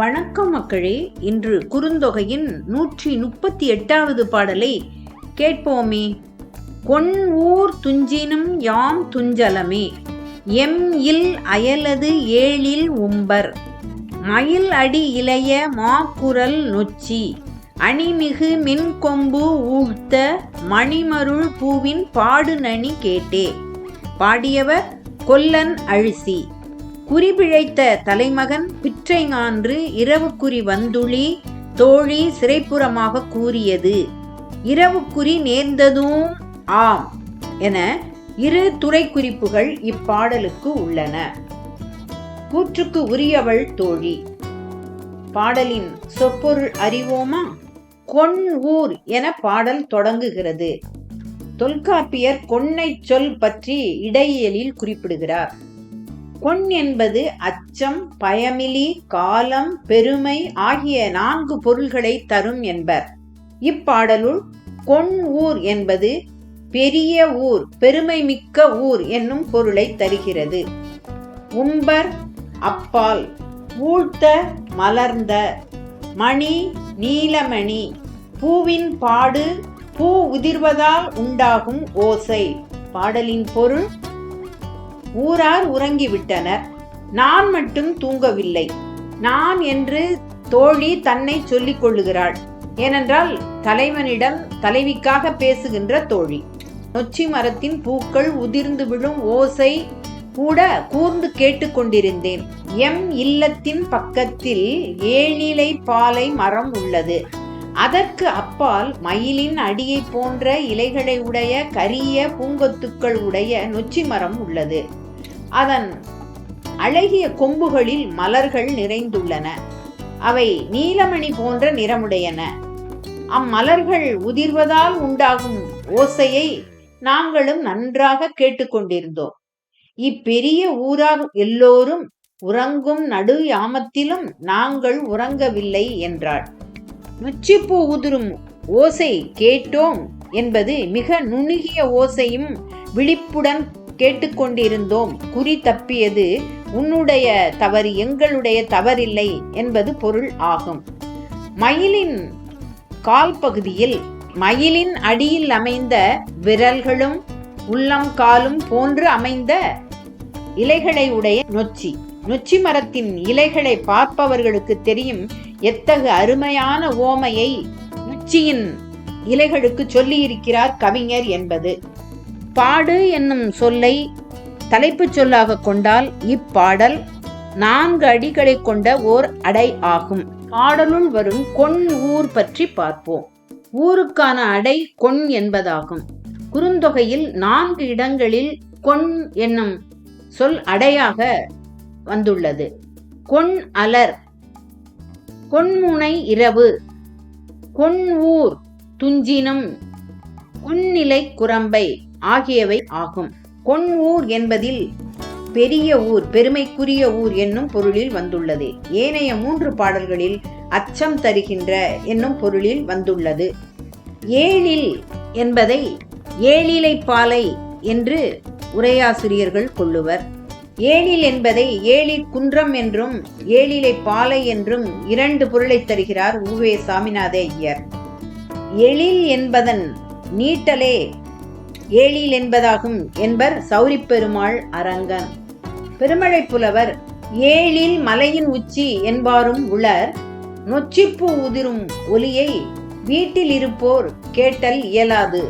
வணக்கம் மக்களே. இன்று குறுந்தொகையின் நூற்றி முப்பத்தி எட்டாவது பாடலை கேட்போமே. கொன் ஊர் துஞ்சினும் யாம் துஞ்சலமே. எம் இல் அயலது ஏழில் உம்பர். மயில் அடி இளைய மாக்குரல் நொச்சி. அணிமிகு மின்கொம்பு ஊழ்த்த மணிமருள் பூவின் பாடு நனி கேட்டே. பாடியவர் கொல்லன் அழிசி. குறிபிழைத்த தலைமகன் பிற்றைங்கான்று இரவுக்குறி வந்துளி தோழி சிறைப்புறமாக கூறியது. இரவுக்குறி நேர்ந்ததும் ஆம் என இரு துறை குறிப்புகள் இப்பாடலுக்கு உள்ளன. கூற்றுக்கு உரியவள் தோழி. பாடலின் சொற்பொருள் அறிவோமா? கொன் ஊர் என பாடல் தொடங்குகிறது. தொல்காப்பியர் கொன்னைச் சொல் பற்றி இடையியலில் குறிப்பிடுகிறார். கொன் என்பது அச்சம் பயமிலி காலம் பெருமை ஆகிய நான்கு பொருள்களை தரும் என்பர். இப்பாடலுள் கொன் ஊர் என்பது பெரிய ஊர் பெருமை மிக்க ஊர் என்னும் பொருளை தருகிறது. உம்பர் அப்பால் ஊழ்த்த மலர்ந்த மணி நீலமணி பூவின் பாடு பூ உதிர்வதால் உண்டாகும் ஓசை. பாடலின் பொருள் ஊரார் உறங்கிவிட்டனர். நான் மட்டும் தூங்கவில்லை. நான் என்று தோழி தன்னை சொல்லிக் கொள்ளுகிறாள். ஏனென்றால் தலைவனிடம் தலைவிக்காக பேசுகின்ற தோழி. நொச்சி மரத்தின் பூக்கள் உதிர்ந்து விழும் ஓசை கூட கூர்ந்து கேட்டுக்கொண்டிருந்தேன் எம் இல்லத்தின் பக்கத்தில் ஏழிலை பாலை மரம் உள்ளது. அதற்கு அப்பால் மயிலின் அடியை போன்ற இலைகளை உடைய கரிய பூங்கொத்துக்கள் உடைய நொச்சி மரம் உள்ளது. அதன் அழகிய கொம்புகளில் மலர்கள் நிறைந்துள்ளன. அவை நீலமணி போன்ற நிறமுடையன. அம்மலர்கள் உதிர்வதால் உண்டாகும் ஓசையை நாங்களும் நன்றாக கேட்டுக்கொண்டிருந்தோம். இப்பெரிய ஊரார் எல்லோரும் உறங்கும் நடு யாமத்திலும் நாங்கள் உறங்கவில்லை என்றாள். நொச்சிப்பூ உதிரும் ஓசை கேட்டோம் என்பது மிக நுணுகிய ஓசையும் விழிப்புடன் கேட்டுக்கொண்டிருந்தோம். குறி தப்பியது உன்னுடைய தவறு எங்களுடைய தவறில்லை என்பது பொருள் ஆகும். மயிலின் கால் பகுதியில் மயிலின் அடியில் அமைந்த விரல்களும் உள்ளம் காலும் போன்று அமைந்த இலைகளை உடைய நொச்சி. நொச்சி மரத்தின் இலைகளை பார்ப்பவர்களுக்கு தெரியும் எத்தகு அருமையான ஓமையை நொச்சியின் இலைகளுக்கு சொல்லியிருக்கிறார் கவிஞர் என்பது. பாடு என்னும் சொல்லை தலைப்புச் சொல்லாக கொண்டால் இப்பாடல் நான்கு அடிகளை கொண்ட ஓர் அடை ஆகும். பாடலுள் வரும் கொன் ஊர் பற்றி பார்ப்போம். ஊருக்கான அடை கொன் என்பதாகும். குறுந்தொகையில் நான்கு இடங்களில் கொன் என்னும் சொல் அடையாக வந்துள்ளது. கொன் அலர் கொன்முனை இரவு கொன் ஊர் துஞ்சினம் கொன்னிலை குரம்பை ஆகியவை ஆகும். கொன் ஊர் என்பதில் பெரிய ஊர் பெருமைக்குரிய ஊர் என்னும் பொருளில் வந்துள்ளது. ஏனைய மூன்று பாடல்களில் அச்சம் தருகின்ற என்னும் பொருளில் வந்துள்ளது. ஏழில் என்பதை ஏழிலை பாலை என்று உரையாசிரியர்கள் கொள்ளுவர். ஏழில் என்பதை ஏழில் குன்றம் என்றும் ஏழிலை பாலை என்றும் இரண்டு பொருளை தருகிறார் உவே சாமிநாத ஐயர் எழில் என்பதன் நீட்டலே ஏழில் என்பதாகும் என்பர் சௌரிப்பெருமாள் அரங்கன். பெருமழை புலவர் ஏழில் மலையின் உச்சி என்பாரும் உளர் நொச்சிப்பு உதிரும் ஒலியை வீட்டில் இருப்போர் கேட்டல் இயலாது.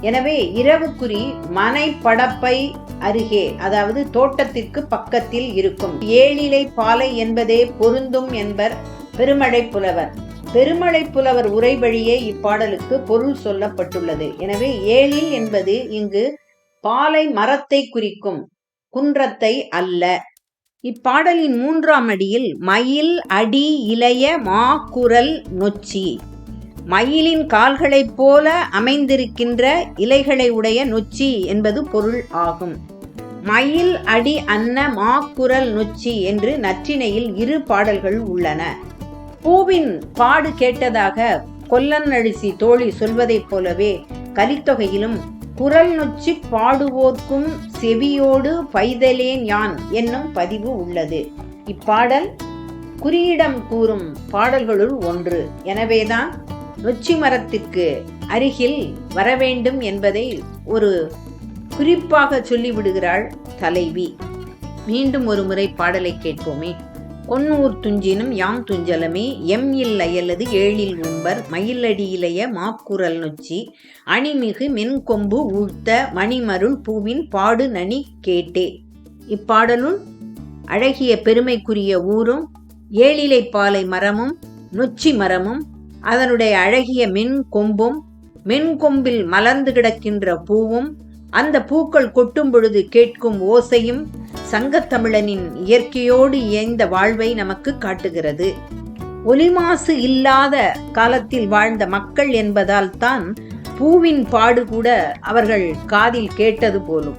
எனவே இரவுக்குறி மனை படப்பை அருகே அதாவது தோட்டத்திற்கு பக்கத்தில் இருக்கும் ஏழிலை பாலை என்பதே பொருந்தும் என்பர் பெருமழை புலவர். பெருமழை புலவர் உரை வழியே இப்பாடலுக்கு பொருள் சொல்லப்பட்டுள்ளது. எனவே ஏழில் என்பது இங்கு பாலை மரத்தை குறிக்கும் குன்றத்தை அல்ல. இப்பாடலின் மூன்றாம் அடியில் மயில் அடி இளைய மாக்குரல் நொச்சி. மயிலின் கால்களைப் போல அமைந்திருக்கின்ற இலைகளை உடைய நொச்சி என்பது பொருள் ஆகும். மயில் அடி அன்ன மாக்குரல் நொச்சி என்று நற்றினையில் இரு பாடல்கள் உள்ளன. பூவின் பாடு கேட்டதாக கொல்லன்னழிசி தோழி சொல்வதைப் போலவே கலித்தொகையிலும் குரல் நொச்சி பாடுவோர்க்கும் செவியோடு பைதலேன் யான் என்னும் பதிவு உள்ளது. இப்பாடல் குறியிடம் கூறும் பாடல்களுள் ஒன்று. எனவேதான் நொச்சி மரத்திற்கு அருகில் வரவேண்டும் என்பதை ஒரு குறிப்பாக சொல்லிவிடுகிறாள் தலைவி. மீண்டும் ஒரு முறை பாடலை கேட்போமே. கொன்னூர் துஞ்சினும் யாம் துஞ்சலமே எம் இல்லை அல்லது ஏழில் உம்பர் மயிலடியிலைய மாக்குரல் நொச்சி அணிமிகு மென்கொம்பு ஊழ்த்த மணிமருள் பூவின் பாடு நனி கேட்டே. இப்பாடலுள் அழகிய பெருமைக்குரிய ஊரும் ஏழிலை பாலை மரமும் நொச்சி மரமும் அதனுடைய அழகிய மென் கொம்பும் மென்கொம்பில் மலர்ந்து கிடக்கின்ற பூவும் அந்த பூக்கள் கொட்டும் பொழுது கேட்கும் ஓசையும் சங்கத்தமிழனின் இயற்கையோடு இயைந்த வாழ்வை நமக்கு காட்டுகிறது. ஒலிமாசு இல்லாத காலத்தில் வாழ்ந்த மக்கள் என்பதால் தான் பூவின் பாடு கூட அவர்கள் காதில் கேட்டது போலும்.